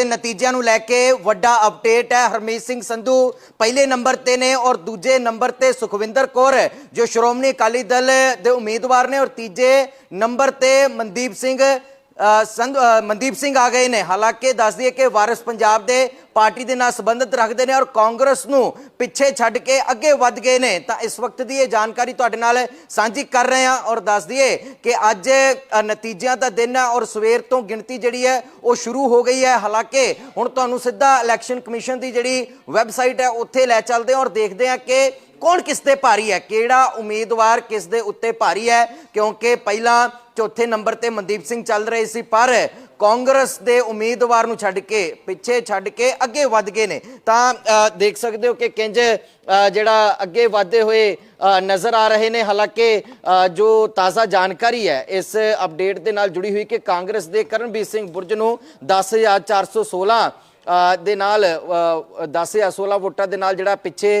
ਦੇ ਨਤੀਜਿਆਂ ਨੂੰ ਲੈ ਕੇ ਵੱਡਾ ਅਪਡੇਟ ਹੈ। ਹਰਮੀਤ ਸਿੰਘ ਸੰਧੂ ਪਹਿਲੇ ਨੰਬਰ ਤੇ ਨੇ ਔਰ ਦੂਜੇ ਨੰਬਰ ਤੇ ਸੁਖਵਿੰਦਰ ਕੌਰ, ਜੋ ਸ਼੍ਰੋਮਣੀ ਅਕਾਲੀ ਦਲ ਦੇ ਉਮੀਦਵਾਰ ਨੇ ਔਰ ਤੀਜੇ ਨੰਬਰ ਤੇ ਮਨਦੀਪ ਸਿੰਘ ਮਨਦੀਪ ਸਿੰਘ ਆ ਗਏ ਨੇ। ਹਾਲਾਂਕਿ ਦੱਸ ਦਈਏ ਕਿ ਵਾਰਿਸ ਪੰਜਾਬ ਦੇ ਪਾਰਟੀ ਦੇ ਨਾਲ ਸੰਬੰਧਿਤ ਰੱਖਦੇ ਨੇ ਔਰ ਕਾਂਗਰਸ ਨੂੰ ਪਿੱਛੇ ਛੱਡ ਕੇ ਅੱਗੇ ਵੱਧ ਗਏ ਨੇ। ਤਾਂ ਇਸ ਵਕਤ ਦੀ ਇਹ ਜਾਣਕਾਰੀ ਤੁਹਾਡੇ ਨਾਲ ਸਾਂਝੀ ਕਰ ਰਹੇ ਹਾਂ ਔਰ ਦੱਸ ਦਈਏ ਕਿ ਅੱਜ ਨਤੀਜਿਆਂ ਦਾ ਦਿਨ ਹੈ ਔਰ ਸਵੇਰ ਤੋਂ ਗਿਣਤੀ ਜਿਹੜੀ ਹੈ ਉਹ ਸ਼ੁਰੂ ਹੋ ਗਈ ਹੈ। ਹਾਲਾਂਕਿ ਹੁਣ ਤੁਹਾਨੂੰ ਸਿੱਧਾ ਇਲੈਕਸ਼ਨ ਕਮਿਸ਼ਨ ਦੀ ਜਿਹੜੀ ਵੈਬਸਾਈਟ ਹੈ, ਉੱਥੇ ਲੈ ਚੱਲਦੇ ਹਾਂ ਔਰ ਦੇਖਦੇ ਹਾਂ ਕਿ ਕੌਣ ਕਿਸ ਤੇ ਭਾਰੀ ਹੈ? ਕਿਹੜਾ ਉਮੀਦਵਾਰ ਕਿਸ ਦੇ ਉੱਤੇ ਭਾਰੀ ਹੈ? ਕਿਉਂਕਿ ਪਹਿਲਾਂ ਚੌਥੇ ਨੰਬਰ ਤੇ ਮਨਦੀਪ ਸਿੰਘ ਚੱਲ ਰਹੇ ਸੀ ਪਰ ਕਾਂਗਰਸ ਦੇ ਉਮੀਦਵਾਰ ਨੂੰ ਛੱਡ ਕੇ ਪਿੱਛੇ ਛੱਡ ਕੇ ਅੱਗੇ ਵੱਧ ਗਏ ਨੇ। ਤਾਂ ਦੇਖ ਸਕਦੇ ਹੋ ਕਿ ਕਿੰਜ ਜਿਹੜਾ ਅੱਗੇ ਵਧਦੇ ਹੋਏ ਨਜ਼ਰ ਆ ਰਹੇ ਨੇ। ਹਾਲਾਂਕਿ ਜੋ ਤਾਜ਼ਾ ਜਾਣਕਾਰੀ ਹੈ ਇਸ ਅਪਡੇਟ ਦੇ ਨਾਲ ਜੁੜੀ ਹੋਈ ਕਿ ਕਾਂਗਰਸ ਦੇ ਕਰਨਬੀਰ ਸਿੰਘ ਬੁਰਜ ਨੂੰ 10416 ਅ, ਦੇ ਨਾਲ 10 ਜਾਂ 16 ਵੋਟਾਂ ਦੇ ਨਾਲ ਜਿਹੜਾ ਪਿੱਛੇ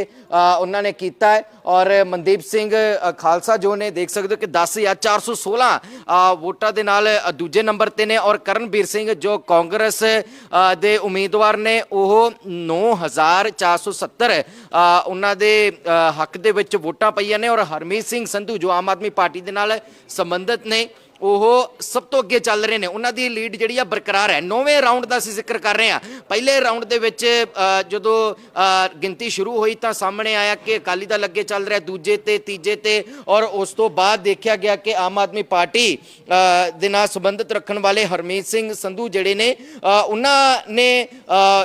ਉਹਨਾਂ ਨੇ ਕੀਤਾ ਹੈ। ਔਰ ਮਨਦੀਪ ਸਿੰਘ ਖਾਲਸਾ ਜੋ ਨੇ ਦੇਖ ਸਕਦੇ ਹੋ ਕਿ 10 ਜਾਂ 416 ਅ, ਵੋਟਾਂ ਦੇ ਨਾਲ ਦੂਜੇ ਨੰਬਰ ਤੇ ਨੇ। ਔਰ ਕਰਨਵੀਰ ਸਿੰਘ ਜੋ ਕਾਂਗਰਸ ਦੇ ਉਮੀਦਵਾਰ ਨੇ ਉਹ 9470 ਅ, ਉਹਨਾਂ ਦੇ ਹੱਕ ਦੇ ਵਿੱਚ ਵੋਟਾਂ ਪਈਆਂ ਨੇ। ਔਰ ਹਰਮੀਤ ਸਿੰਘ ਸੰਧੂ ਜੋ ਆਮ ਆਦਮੀ ਪਾਰਟੀ ਦੇ ਨਾਲ ਸੰਬੰਧਿਤ ਨੇ। ਉਹ ਸਭ ਤੋਂ ਅੱਗੇ ਚੱਲ ਰਹੇ ਨੇ। ਉਹਨਾਂ ਦੀ ਲੀਡ ਜਿਹੜੀ ਆ ਬਰਕਰਾਰ ਹੈ। ਨੌਵੇਂ ਰਾਉਂਡ ਦਾ ਅਸੀਂ ਜ਼ਿਕਰ ਕਰ ਰਹੇ ਹਾਂ। ਪਹਿਲੇ ਰਾਉਂਡ ਦੇ ਵਿੱਚ ਜਦੋਂ ਗਿਣਤੀ ਸ਼ੁਰੂ ਹੋਈ ਤਾਂ ਸਾਹਮਣੇ ਆਇਆ ਕਿ ਅਕਾਲੀ ਦਲ ਅੱਗੇ ਚੱਲ ਰਿਹਾ ਦੂਜੇ ਤੇ ਤੀਜੇ ਤੇ ਔਰ ਉਸ ਤੋਂ ਬਾਅਦ ਦੇਖਿਆ ਗਿਆ ਕਿ ਆਮ ਆਦਮੀ ਪਾਰਟੀ ਦੇ ਨਾਲ ਸੰਬੰਧਿਤ ਰੱਖਣ ਵਾਲੇ ਹਰਮੀਤ ਸਿੰਘ ਸੰਧੂ ਜਿਹੜੇ ਨੇ ਉਹਨਾਂ ਨੇ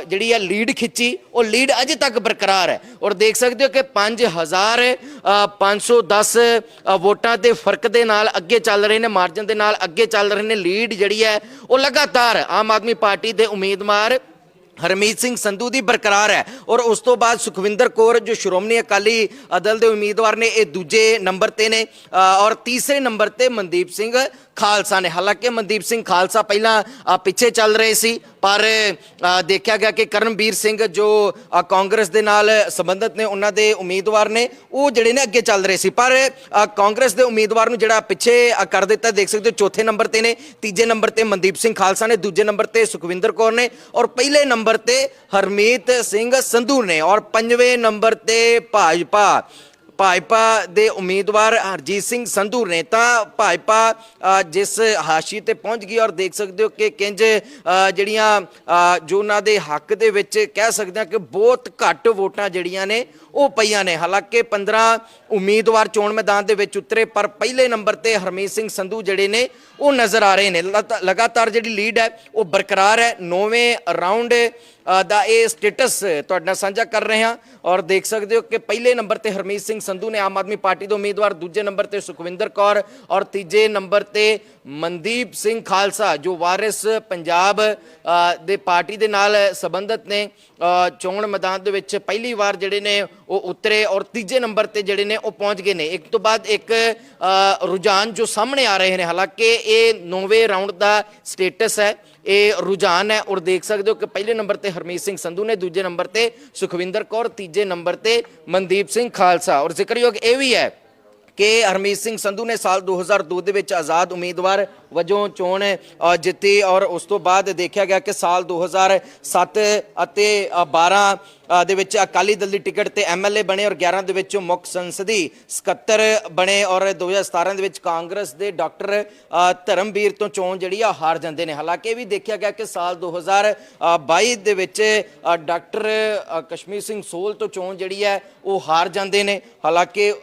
ਜਿਹੜੀ ਆ ਲੀਡ ਖਿੱਚੀ। ਉਹ ਲੀਡ ਅਜੇ ਤੱਕ ਬਰਕਰਾਰ ਹੈ। ਔਰ ਦੇਖ ਸਕਦੇ ਹੋ ਕਿ 5000 ਅ, 510 ਅ, ਵੋਟਾਂ ਦੇ ਫ਼ਰਕ ਦੇ ਨਾਲ ਅੱਗੇ ਚੱਲ ਰਹੇ ਨੇ। ਮਾਰਜਨ ਦੇ ਨਾਲ ਅੱਗੇ ਚੱਲ ਰਹੇ ਨੇ ਲੀਡ ਜਿਹੜੀ ਹੈ ਉਹ ਲਗਾਤਾਰ ਆਮ ਆਦਮੀ ਪਾਰਟੀ ਦੇ ਉਮੀਦਵਾਰ ਹਰਮੀਤ ਸਿੰਘ ਸੰਧੂ ਦੀ ਬਰਕਰਾਰ ਹੈ। ਔਰ ਉਸ ਤੋਂ ਬਾਅਦ ਸੁਖਵਿੰਦਰ ਕੌਰ ਜੋ ਸ਼੍ਰੋਮਣੀ ਅਕਾਲੀ ਦਲ ਦੇ ਉਮੀਦਵਾਰ ਨੇ ਇਹ ਦੂਜੇ ਨੰਬਰ ਤੇ ਨੇ। ਅ, ਔਰ ਤੀਸਰੇ ਨੰਬਰ ਤੇ ਮਨਦੀਪ ਸਿੰਘ ਖਾਲਸਾ ਨੇ। ਹਾਲਾਂਕਿ ਮਨਦੀਪ ਸਿੰਘ ਖਾਲਸਾ ਪਹਿਲਾਂ ਪਿੱਛੇ ਚੱਲ ਰਹੇ ਸੀ। ਪਰ ਦੇਖਿਆ ਗਿਆ ਕਿ ਕਰਨਵੀਰ ਸਿੰਘ ਜੋ ਕਾਂਗਰਸ ਦੇ ਨਾਲ ਸੰਬੰਧਿਤ ਨੇ, ਉਹਨਾਂ ਦੇ ਉਮੀਦਵਾਰ ਨੇ, ਉਹ ਜਿਹੜੇ ਨੇ ਅੱਗੇ ਚੱਲ ਰਹੇ ਸੀ। ਪਰ ਕਾਂਗਰਸ ਦੇ ਉਮੀਦਵਾਰ ਨੂੰ ਜਿਹੜਾ ਪਿੱਛੇ ਕਰ ਦਿੱਤਾ, ਦੇਖ ਸਕਦੇ ਹੋ, ਚੌਥੇ ਨੰਬਰ ਤੇ ਨੇ, ਤੀਜੇ ਨੰਬਰ ਤੇ ਮਨਦੀਪ ਸਿੰਘ ਖਾਲਸਾ ਨੇ, ਦੂਜੇ ਨੰਬਰ ਤੇ ਸੁਖਵਿੰਦਰ ਕੌਰ ਨੇ ਔਰ ਪਹਿਲੇ ਨੰਬਰ ਤੇ ਹਰਮੀਤ ਸਿੰਘ ਸੰਧੂ ਨੇ ਔਰ ਪੰਜਵੇਂ ਨੰਬਰ ਤੇ ਭਾਜਪਾ। ਭਾਜਪਾ ਦੇ ਉਮੀਦਵਾਰ ਹਰਜੀਤ ਸਿੰਘ ਸੰਧੂ ਨੇ ਤਾਂ ਭਾਜਪਾ ਜਿਸ ਹਾਸ਼ੀ ਤੇ ਪਹੁੰਚ ਗਈ ਔਰ ਦੇਖ ਸਕਦੇ ਹੋ ਕਿ ਕਿੰਜ ਅ, ਜਿਹੜੀਆਂ ਅ, ਜੋ ਉਹਨਾਂ ਦੇ ਹੱਕ ਦੇ ਵਿੱਚ ਕਹਿ ਸਕਦੇ ਹਾਂ ਕਿ ਬਹੁਤ ਘੱਟ ਵੋਟਾਂ ਜਿਹੜੀਆਂ ਨੇ ਉਹ ਪਈਆਂ ਨੇ। ਹਾਲਾਂਕਿ 15 ਉਮੀਦਵਾਰ ਚੋਣ ਮੈਦਾਨ ਦੇ ਵਿੱਚ ਉਤਰੇ, ਪਰ ਪਹਿਲੇ ਨੰਬਰ ਤੇ ਹਰਮੀਤ ਸਿੰਘ ਸੰਧੂ ਜਿਹੜੇ ਨੇ, ਉਹ ਨਜ਼ਰ ਆ ਰਹੇ ਨੇ। ਲਗਾਤਾਰ ਜਿਹੜੀ ਲੀਡ ਹੈ, ਉਹ ਬਰਕਰਾਰ ਹੈ। ਨੌਵੇਂ ਰਾਉਂਡ ਦਾ ਇਹ ਸਟੇਟਸ ਤੁਹਾਡੇ ਨਾਲ ਸਾਂਝਾ ਕਰ ਰਹੇ ਹਾਂ। ਔਰ ਦੇਖ ਸਕਦੇ ਹੋ ਕਿ ਪਹਿਲੇ ਨੰਬਰ ਤੇ ਹਰਮੀਤ ਸਿੰਘ ਸੰਧੂ ਨੇ ਆਮ ਆਦਮੀ ਪਾਰਟੀ ਦੇ ਉਮੀਦਵਾਰ, ਦੂਜੇ ਨੰਬਰ ਤੇ ਸੁਖਵਿੰਦਰ ਕੌਰ ਔਰ ਤੀਜੇ ਨੰਬਰ ਤੇ ਮਨਦੀਪ ਸਿੰਘ ਖਾਲਸਾ, ਜੋ ਵਾਰਿਸ ਪੰਜਾਬ ਦੇ ਪਾਰਟੀ ਦੇ ਨਾਲ ਸੰਬੰਧਿਤ ਨੇ। ਚੋਣ ਮੈਦਾਨ ਦੇ ਵਿੱਚ ਪਹਿਲੀ ਵਾਰ ਜਿਹੜੇ ਨੇ ਉਹ ਉਤਰੇ ਔਰ ਤੀਜੇ ਨੰਬਰ ਤੇ ਜਿਹੜੇ ਨੇ ਉਹ ਪਹੁੰਚ ਗਏ ਨੇ। ਇੱਕ ਤੋਂ ਬਾਅਦ ਇੱਕ ਰੁਝਾਨ ਜੋ ਸਾਹਮਣੇ ਆ ਰਹੇ ਨੇ ਹਾਲਾਂਕਿ ਇਹ ਨੌਵੇਂ ਰਾਉਂਡ ਦਾ ਸਟੇਟਸ ਹੈ ਇਹ ਰੁਝਾਨ ਹੈ ਔਰ ਦੇਖ ਸਕਦੇ ਹੋ ਕਿ ਪਹਿਲੇ ਨੰਬਰ ਤੇ ਹਰਮੀਤ ਸਿੰਘ ਸੰਧੂ ਨੇ ਦੂਜੇ ਨੰਬਰ ਤੇ ਸੁਖਵਿੰਦਰ ਕੌਰ ਤੀਜੇ ਨੰਬਰ ਤੇ ਮਨਦੀਪ ਸਿੰਘ ਖਾਲਸਾ। ਔਰ ਜ਼ਿਕਰਯੋਗ ਇਹ ਵੀ ਹੈ ਕਿ ਹਰਮੀਤ ਸਿੰਘ ਸੰਧੂ ਨੇ ਸਾਲ 2002 ਦੇ ਵਿੱਚ ਆਜ਼ਾਦ ਉਮੀਦਵਾਰ ਵਜੋਂ ਚੋਣ ਜਿੱਤੀ ਔਰ ਉਸ ਤੋਂ ਬਾਅਦ ਦੇਖਿਆ ਗਿਆ ਕਿ ਸਾਲ 2007 ਅਤੇ ਅ, 12 ਅ, ਦੇ ਵਿੱਚ ਅਕਾਲੀ ਦਲ ਦੀ ਟਿਕਟ ਤੇ ਐਮਐਲਏ ਬਣੇ ਔਰ 11 ਦੇ ਵਿੱਚ ਮੁੱਖ ਸੰਸਦੀ ਸਕੱਤਰ ਬਣੇ ਔਰ 2017 ਦੇ ਵਿੱਚ ਕਾਂਗਰਸ ਦੇ ਡਾਕਟਰ ਧਰਮਵੀਰ ਤੋਂ ਚੋਣ ਜਿਹੜੀ ਆ, ਹਾਰ ਜਾਂਦੇ ਨੇ। ਹਾਲਾਂਕਿ ਇਹ ਵੀ ਦੇਖਿਆ ਗਿਆ ਕਿ ਸਾਲ 2022 ਦੇ ਵਿੱਚ ਡਾਕਟਰ ਕਸ਼ਮੀਰ ਸਿੰਘ ਸੋਲ ਤੋਂ ਚੋਣ ਜਿਹੜੀ ਹੈ, ਉਹ ਹਾਰ ਜਾਂਦੇ ਨੇ। ਹਾਲਾਂਕਿ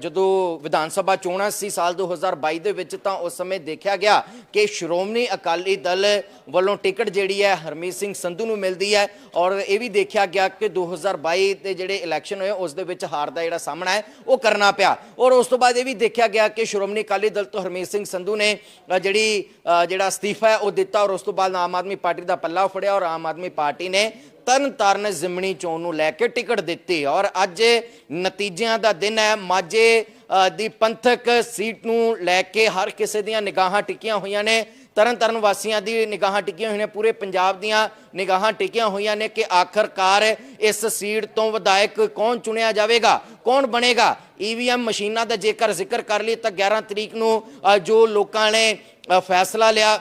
ਜਦੋਂ ਵਿਧਾਨ ਸਭਾ ਚੋਣਾਂ ਸੀ ਸਾਲ 2022 ਦੇ ਵਿੱਚ, ਤਾਂ ਉਸ ਸਮੇਂ ਦੇਖਿਆ ਗਿਆ ਕਿ ਸ਼੍ਰੋਮਣੀ ਅਕਾਲੀ ਦਲ ਵੱਲੋਂ ਟਿਕਟ ਜਿਹੜੀ ਹੈ, ਹਰਮੀਤ ਸਿੰਘ ਸੰਧੂ ਨੂੰ ਮਿਲਦੀ ਹੈ ਔਰ ਇਹ ਵੀ ਦੇਖਿਆ ਗਿਆ ਕਿ 2022 ਦੇ ਜਿਹੜੇ ਇਲੈਕਸ਼ਨ ਹੋਏ ਉਸ ਦੇ ਵਿੱਚ ਹਾਰ ਦਾ ਜਿਹੜਾ ਸਾਹਮਣਾ ਹੈ, ਉਹ ਕਰਨਾ ਪਿਆ। ਔਰ ਉਸ ਤੋਂ ਬਾਅਦ ਇਹ ਵੀ ਦੇਖਿਆ ਗਿਆ ਕਿ ਸ਼੍ਰੋਮਣੀ ਅਕਾਲੀ ਦਲ ਤੋਂ ਹਰਮੀਤ ਸਿੰਘ ਸੰਧੂ ਨੇ ਜਿਹੜੀ ਜਿਹੜਾ ਅਸਤੀਫਾ ਹੈ, ਉਹ ਦਿੱਤਾ ਔਰ ਉਸ ਤੋਂ ਬਾਅਦ ਆਮ ਆਦਮੀ ਪਾਰਟੀ ਦਾ ਪੱਲਾ ਫੜਿਆ ਔਰ ਆਮ ਆਦਮੀ ਪਾਰਟੀ ਨੇ ਤਰਨ ਤਾਰਨ ਜ਼ਿਮਣੀ ਚੋਣ ਨੂੰ ਲੈ ਕੇ ਟਿਕਟ ਦਿੱਤੀ। ਔਰ ਅੱਜ ਨਤੀਜਿਆਂ ਦਾ ਦਿਨ ਹੈ। ਮਾਝੇ ਦੀ ਪੰਥਕ ਸੀਟ ਨੂੰ ਲੈ ਕੇ ਹਰ ਕਿਸੇ ਦੀਆਂ ਨਿਗਾਹਾਂ ਟਿਕੀਆਂ ਹੋਈਆਂ ਨੇ। ਤਰਨ ਤਾਰਨ ਵਾਸੀਆਂ ਦੀ ਨਿਗਾਹਾਂ ਟਿਕੀਆਂ ਹੋਈਆਂ ਨੇ, ਪੂਰੇ ਪੰਜਾਬ ਦੀਆਂ ਨਿਗਾਹਾਂ ਟਿਕੀਆਂ ਹੋਈਆਂ ਨੇ ਕਿ ਆਖਰਕਾਰ ਇਸ ਸੀਟ ਤੋਂ ਵਿਧਾਇਕ ਕੌਣ ਚੁਣਿਆ ਜਾਵੇਗਾ, ਕੌਣ ਬਣੇਗਾ? ਈਵੀਐਮ ਮਸ਼ੀਨਾਂ ਦਾ ਜੇਕਰ ਜ਼ਿਕਰ ਕਰ ਲਈ ਤਾਂ 11 ਤਰੀਕ ਨੂੰ ਜੋ ਲੋਕਾਂ ਨੇ ਫੈਸਲਾ ਲਿਆ,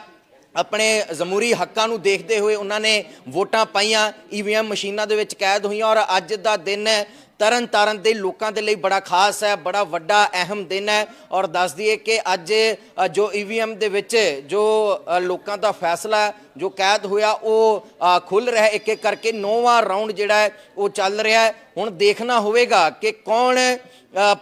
ਆਪਣੇ ਜ਼ਮੂਰੀ ਹੱਕਾਂ ਨੂੰ ਦੇਖਦੇ ਹੋਏ ਉਹਨਾਂ ਨੇ ਵੋਟਾਂ ਪਾਈਆਂ ਈਵੀਐਮ ਮਸ਼ੀਨਾਂ ਦੇ ਵਿੱਚ ਕੈਦ ਹੋਈਆਂ ਔਰ ਅੱਜ ਦਾ ਦਿਨ ਤਰਨ ਤਾਰਨ ਦੇ ਲੋਕਾਂ ਦੇ ਲਈ ਬੜਾ ਖਾਸ ਹੈ ਬੜਾ ਵੱਡਾ ਅਹਿਮ ਦਿਨ ਹੈ ਔਰ ਦੱਸ ਦਈਏ ਕਿ ਅੱਜ ਅ, ਜੋ ਈਵੀਐਮ ਦੇ ਵਿੱਚ ਜੋ ਲੋਕਾਂ ਦਾ ਫੈਸਲਾ ਜੋ ਕੈਦ ਹੋਇਆ ਉਹ ਅ, ਖੁੱਲ ਰਿਹਾ ਇੱਕ ਇੱਕ ਕਰਕੇ ਨੌਵਾਂ ਰਾਉਂਡ ਜਿਹੜਾ ਹੈ ਉਹ ਚੱਲ ਰਿਹਾ ਹੈ। ਹੁਣ ਦੇਖਣਾ ਹੋਵੇਗਾ ਕਿ ਕੌਣ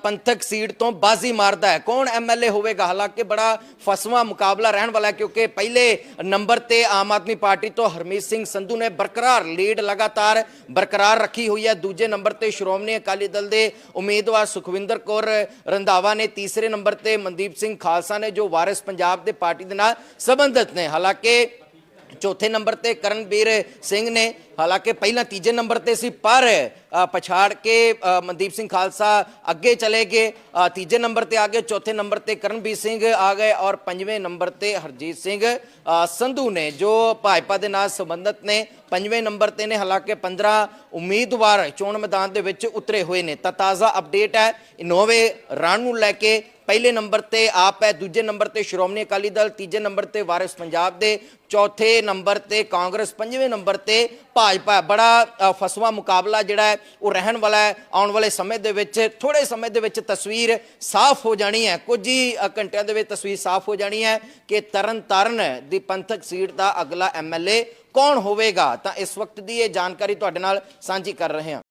ਪੰਥਕ ਸੀਟ ਤੋਂ ਬਾਜ਼ੀ ਮਾਰਦਾ ਹੈ। ਕੌਣ ਐਮਐਲਏ ਹੋਵੇਗਾ? ਹਾਲਾਂਕਿ ਬੜਾ ਫਸਵਾ ਮੁਕਾਬਲਾ ਰਹਿਣ ਵਾਲਾ ਹੈ, ਕਿਉਂਕਿ ਪਹਿਲੇ ਨੰਬਰ ਤੇ ਆਮ ਆਦਮੀ ਪਾਰਟੀ ਤੋਂ ਹਰਮੀਤ ਸਿੰਘ ਸੰਧੂ ਨੇ ਬਰਕਰਾਰ ਲੀਡ ਲਗਾਤਾਰ ਬਰਕਰਾਰ ਰੱਖੀ ਹੋਈ ਹੈ। ਦੂਜੇ ਨੰਬਰ ਤੇ ਸ਼੍ਰੋਮਣੀ ਅਕਾਲੀ ਦਲ ਦੇ ਉਮੀਦਵਾਰ ਸੁਖਵਿੰਦਰ ਕੌਰ ਰੰਧਾਵਾ ਨੇ ਤੀਸਰੇ ਨੰਬਰ ਤੇ ਮਨਦੀਪ ਸਿੰਘ ਖਾਲਸਾ ਨੇ, ਜੋ ਵਾਰਿਸ ਪੰਜਾਬ ਦੇ ਪਾਰਟੀ ਦੇ ਨਾਲ ਸੰਬੰਧਿਤ ਨੇ। ਹਾਲਾਂਕਿ ਚੌਥੇ ਨੰਬਰ ਤੇ ਕਰਨਵੀਰ ਸਿੰਘ ਨੇ, ਹਾਲਾਂਕਿ ਪਹਿਲਾਂ ਤੀਜੇ ਨੰਬਰ ਤੇ ਸੀ, ਪਰ ਪਛਾੜ ਕੇ ਮਨਦੀਪ ਸਿੰਘ ਖਾਲਸਾ ਅੱਗੇ ਚਲੇ ਗਏ। ਤੀਜੇ ਨੰਬਰ ਤੇ ਆ ਗਏ, ਚੌਥੇ ਨੰਬਰ ਤੇ ਕਰਨਵੀਰ ਸਿੰਘ ਆ ਗਏ ਔਰ ਪੰਜਵੇਂ ਨੰਬਰ ਤੇ ਹਰਜੀਤ ਸਿੰਘ। ਸੰਧੂ ਨੇ, ਜੋ ਭਾਜਪਾ ਦੇ ਨਾਲ ਸੰਬੰਧਿਤ ਨੇ, ਪੰਜਵੇਂ ਨੰਬਰ ਤੇ ਨੇ, ਹਾਲਾਂਕਿ 15 ਉਮੀਦਵਾਰ ਚੋਣ ਮੈਦਾਨ ਦੇ ਵਿੱਚ ਉਤਰੇ ਹੋਏ ਨੇ। ਤਾਂ ਤਾਜ਼ਾ ਅਪਡੇਟ ਹੈ ਇਨੋਵੇ ਰਨ ਨੂੰ ਲੈ ਕੇ ਪਹਿਲੇ ਨੰਬਰ ਤੇ ਆਪ ਹੈ, ਦੂਜੇ ਨੰਬਰ ਤੇ ਸ਼੍ਰੋਮਣੀ ਅਕਾਲੀ ਦਲ, ਤੀਜੇ ਨੰਬਰ ਤੇ ਵਾਰਿਸ ਪੰਜਾਬ ਦੇ, ਚੌਥੇ ਨੰਬਰ ਤੇ ਕਾਂਗਰਸ, ਪੰਜਵੇਂ ਨੰਬਰ ਤੇ ਭਾਜਪਾ ਬੜਾ ਫਸਵਾ ਮੁਕਾਬਲਾ ਜਿਹੜਾ ਹੈ, ਉਹ ਰਹਿਣ ਵਾਲਾ ਹੈ। ਆਉਣ ਵਾਲੇ ਸਮੇਂ ਦੇ ਵਿੱਚ ਥੋੜੇ ਸਮੇਂ ਦੇ ਵਿੱਚ ਤਸਵੀਰ ਸਾਫ਼ ਹੋ ਜਾਣੀ ਹੈ। ਕੁਝ ਹੀ ਘੰਟਿਆਂ ਦੇ ਵਿੱਚ ਤਸਵੀਰ ਸਾਫ਼ ਹੋ ਜਾਣੀ ਹੈ ਕਿ ਤਰਨ ਤਾਰਨ ਦੀ ਪੰਥਕ ਸੀਟ ਦਾ ਅਗਲਾ ਐਮਐਲਏ ਕੌਣ ਹੋਵੇਗਾ? ਤਾਂ ਇਸ ਵਕਤ ਦੀ ਇਹ ਜਾਣਕਾਰੀ ਤੁਹਾਡੇ ਨਾਲ ਸਾਂਝੀ ਕਰ ਰਹੇ ਹਾਂ।